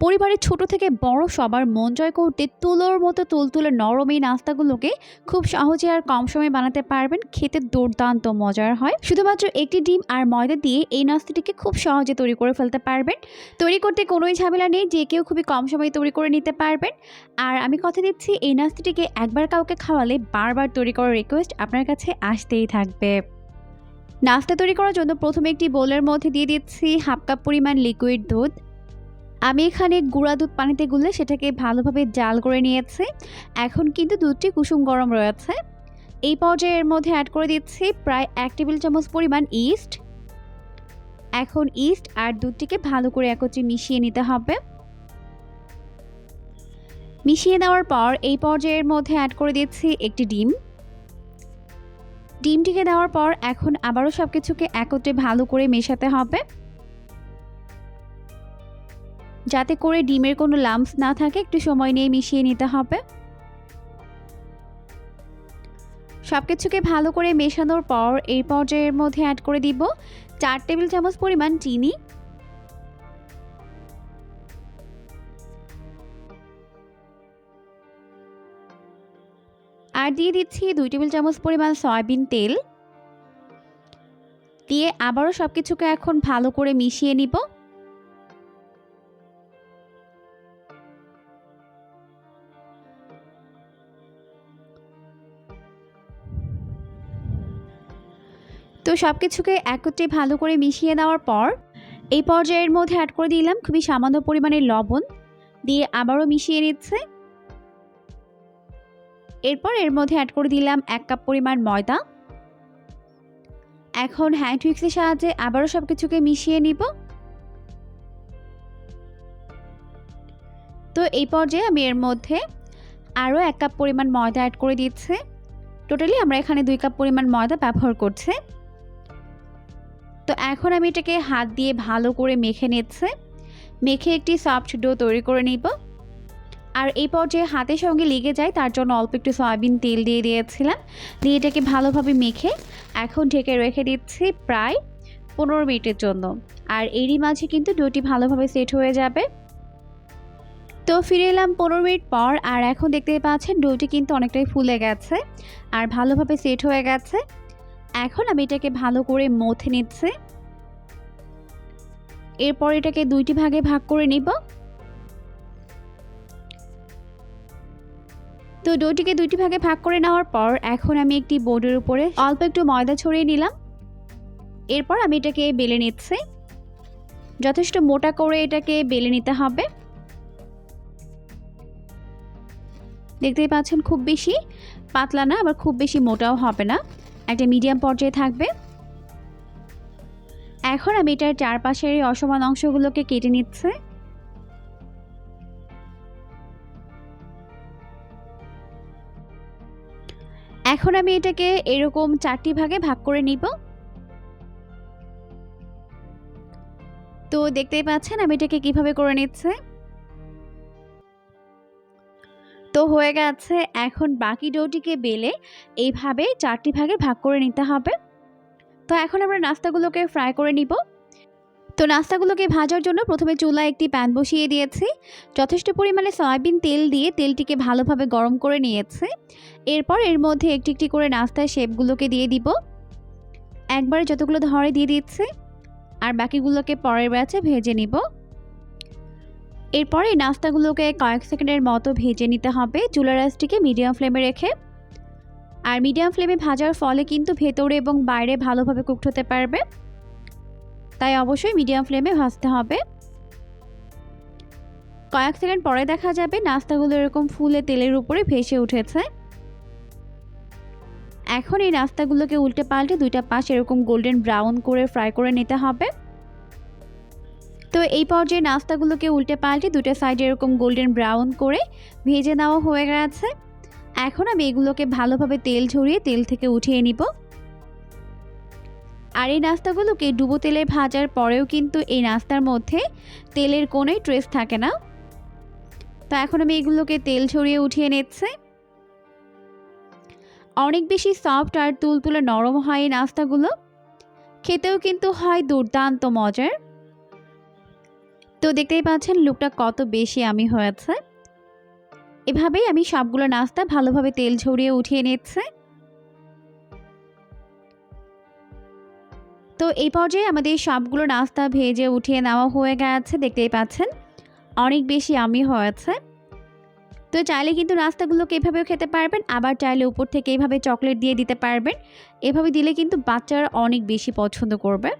পরিবারের ছোট থেকে বড় সবার মন জয় করতে তুলোর মতো তুলতুলে নরম এই নাস্তাগুলোকে খুব সহজে আর কম সময়ে বানাতে পারবেন। খেতে দুর্দান্ত মজার হয়। শুধুমাত্র একটি ডিম আর ময়দা দিয়ে এই নাস্তাটিকে খুব সহজে তৈরি করে ফেলতে পারবেন। তৈরি করতে কোনোই ঝামেলা নেই, যে কেউ খুবই কম সময়ে তৈরি করে নিতে পারবেন। আর আমি কথা দিচ্ছি, এই নাস্তাটিকে একবার কাউকে খাওয়ালে বারবার তৈরি করার রিকোয়েস্ট আপনার কাছে আসতেই থাকবে। নাস্তা তৈরি করার জন্য প্রথমে একটি বোলের মধ্যে দিয়ে দিচ্ছি হাফ কাপ পরিমাণ লিকুইড দুধ। আমি এখানে গুঁড়া দুধ পানিতে গুলে সেটাকে ভালোভাবে জাল করে নিয়েছি। এখন কিন্তু দুধটি কুসুম গরম রয়েছে। এই পর্যায়ে এর মধ্যে অ্যাড করে দিচ্ছি প্রায় এক টেবিল চামচ পরিমাণ ইস্ট এখন ইস্ট আর দুধটিকে ভালো করে একত্রে মিশিয়ে নিতে হবে। মিশিয়ে দেওয়ার পর এই পর্যায়ের মধ্যে অ্যাড করে দিচ্ছি একটি ডিম। ডিমটিকে দেওয়ার পর এখন আবারও সব কিছুকে একত্রে ভালো করে মেশাতে হবে। যাতে করে ডিমের কোনো লাম্পস না থাকে, একটু সময় নিয়ে মিশিয়ে নিতে হবে। সব কিছুকে ভালো করে মেশানোর পর এই পর্যায়ের মধ্যে অ্যাড করে দিব চার টেবিল চামচ পরিমাণ চিনি। আর দিয়ে দিচ্ছি দুই টেবিল চামচ পরিমাণ সয়াবিন তেল। দিয়ে আবারও সব কিছুকে এখন ভালো করে মিশিয়ে নিব। সব কিছুকে একত্রে ভালো করে মিশিয়ে দেওয়ার পর এই পর্যায়ের মধ্যে অ্যাড করে দিলাম খুবই সামান্য পরিমাণের লবণ দিয়ে আবারও মিশিয়ে নিচ্ছে। এরপর এর মধ্যে অ্যাড করে দিলাম এক কাপ পরিমাণ ময়দা। এখন হ্যান্ড উইক্সের সাহায্যে আবারও সব কিছুকে মিশিয়ে নিব। তো এই পর্যায়ে আমি এর মধ্যে আরও এক কাপ পরিমাণ ময়দা অ্যাড করে দিচ্ছে। টোটালি আমরা এখানে দুই কাপ পরিমাণ ময়দা ব্যবহার করছি। তো এখন আমি এটাকে হাত দিয়ে ভালো করে মেখে নিচ্ছে। মেখে একটি সফট ডো তৈরি করে নিব। আর এই পর্যায়ে হাতের সঙ্গে লেগে যায়, তার জন্য অল্প একটু সয়াবিন তেল দিয়ে দিয়েছিলাম। দিয়ে এটাকে ভালোভাবে মেখে এখন ঢেকে রেখে দিচ্ছি প্রায় পনেরো মিনিটের জন্য। আর এরই মাঝে কিন্তু ডোটি ভালোভাবে সেট হয়ে যাবে। তো ফিরে এলাম পনেরো মিনিট পর, আর এখন দেখতে পাচ্ছেন ডোটি কিন্তু অনেকটাই ফুলে গেছে। আর ভালোভাবে সেট হয়ে গেছে। এখন আমি এটাকে ভালো করে মথে নিচ্ছি। এরপর এটাকে দুইটি ভাগে ভাগ করে নিব। তো ডোটিকে দুইটি ভাগে ভাগ করে নেওয়ার পর এখন আমি একটি বোর্ডের উপরে অল্প একটু ময়দা ছড়িয়ে নিলাম। এরপর আমি এটাকে বেলে নিচ্ছি। যথেষ্ট মোটা করে এটাকে বেলে নিতে হবে। দেখতেই পাচ্ছেন খুব বেশি পাতলা না, আবার খুব বেশি মোটাও হবে না। একটা মিডিয়াম পর্যায়ে থাকবে। এখন আমি এটার চারপাশের এই অসমান অংশগুলোকে কেটে নিচ্ছে। এখন আমি এটাকে এরকম চারটি ভাগে ভাগ করে নিব। তো দেখতেই পাচ্ছেন আমি এটাকে কীভাবে করে নিচ্ছে। তো হয়ে গেছে। এখন বাকি ডোটিকে বেলে এইভাবে চারটি ভাগে ভাগ করে নিতে হবে। তো এখন আমরা নাস্তাগুলোকে ফ্রাই করে নিব। তো নাস্তাগুলোকে ভাজার জন্য প্রথমে চুলায় একটি প্যান বসিয়ে দিয়েছি। যথেষ্ট পরিমাণে সয়াবিন তেল দিয়ে তেলটিকে ভালোভাবে গরম করে নিয়েছে। এরপর এর মধ্যে একটি একটি করে নাস্তার শেপগুলোকে দিয়ে দিব। একবারে যতগুলো ধরে দিয়ে দিচ্ছে। আর বাকিগুলোকে পরের ব্যাচে ভেজে নিব। এরপর নাস্তাগুলোকে কয়েক সেকেন্ডের মতো ভেজে নিতে হবে। চুলার রাসটিকে মিডিয়াম ফ্লেমে রেখে। আর মিডিয়াম ফ্লেমে ভাজার ফলে কিন্তু ভেতরে এবং বাইরে ভালোভাবে কুকড হতে পারবে। তাই অবশ্যই মিডিয়াম ফ্লেমে ভাজতে হবে। কয়েক সেকেন্ড পরে দেখা যাবে নাস্তাগুলো এরকম ফুলে তেলের উপরে ভেসে উঠেছে। এখন এই নাস্তাগুলোকে উল্টে পাল্টে দুইটা পাশ এরকম গোল্ডেন ব্রাউন করে ফ্রাই করে নিতে হবে। তো এই পর্যায়ে নাস্তাগুলোকে উল্টে পাল্টে দুটো সাইডে এরকম গোল্ডেন ব্রাউন করে ভেজে নেওয়া হয়ে গেছে। এখন আমি এগুলোকে ভালোভাবে তেল ঝরিয়ে তেল থেকে উঠিয়ে নিব। আর এই নাস্তাগুলোকে ডুবো তেলে ভাজার পরেও কিন্তু এই নাস্তার মধ্যে তেলের কোনোই ট্রেস থাকে না। তো এখন আমি এগুলোকে তেল ছড়িয়ে উঠিয়ে নিচ্ছে। অনেক বেশি সফট আর তুলতুলে নরম হয় এই নাস্তাগুলো। খেতেও কিন্তু হয় দুর্দান্ত মজার। তো দেখতেই পাচ্ছেন লুকটা কত বেশি আমি হয়েছে। এভাবেই আমি সবগুলো নাস্তা ভালোভাবে তেল ঝরিয়ে উঠিয়ে নিচ্ছে। তো এই পর্যায়ে আমাদের সবগুলো নাস্তা ভেজে উঠিয়ে নেওয়া হয়ে গেছে, দেখতেই পাচ্ছেন অনেক বেশি আমি হয়েছে। তো চাইলে কিন্তু নাস্তাগুলোকে এভাবেও খেতে পারবেন, আবার চাইলে উপর থেকে এইভাবে চকলেট দিয়ে দিতে পারবেন। এভাবে দিলে কিন্তু বাচ্চারা অনেক বেশি পছন্দ করবে।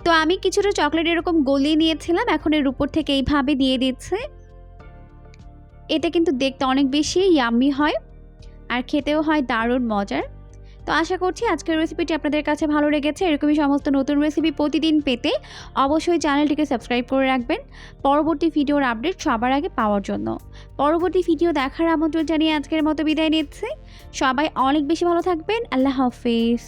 তো আমি কিছুটা চকলেট এরকম গলিয়ে নিয়েছিলাম, এখন এর উপর থেকে এইভাবে দিয়ে দিচ্ছে। এতে কিন্তু দেখতে অনেক বেশি ইয়াম্মি হয় আর খেতেও হয় দারুণ মজার। তো আশা করছি আজকের রেসিপিটি আপনাদের কাছে ভালো লেগেছে। এরকমই সমস্ত নতুন রেসিপি প্রতিদিন পেতে অবশ্যই চ্যানেলটিকে সাবস্ক্রাইব করে রাখবেন। পরবর্তী ভিডিওর আপডেট সবার আগে পাওয়ার জন্য। পরবর্তী ভিডিও দেখার আমন্ত্রণ জানিয়ে আজকের মতো বিদায় নিচ্ছি। সবাই অনেক বেশি ভালো থাকবেন। আল্লাহ হাফিজ।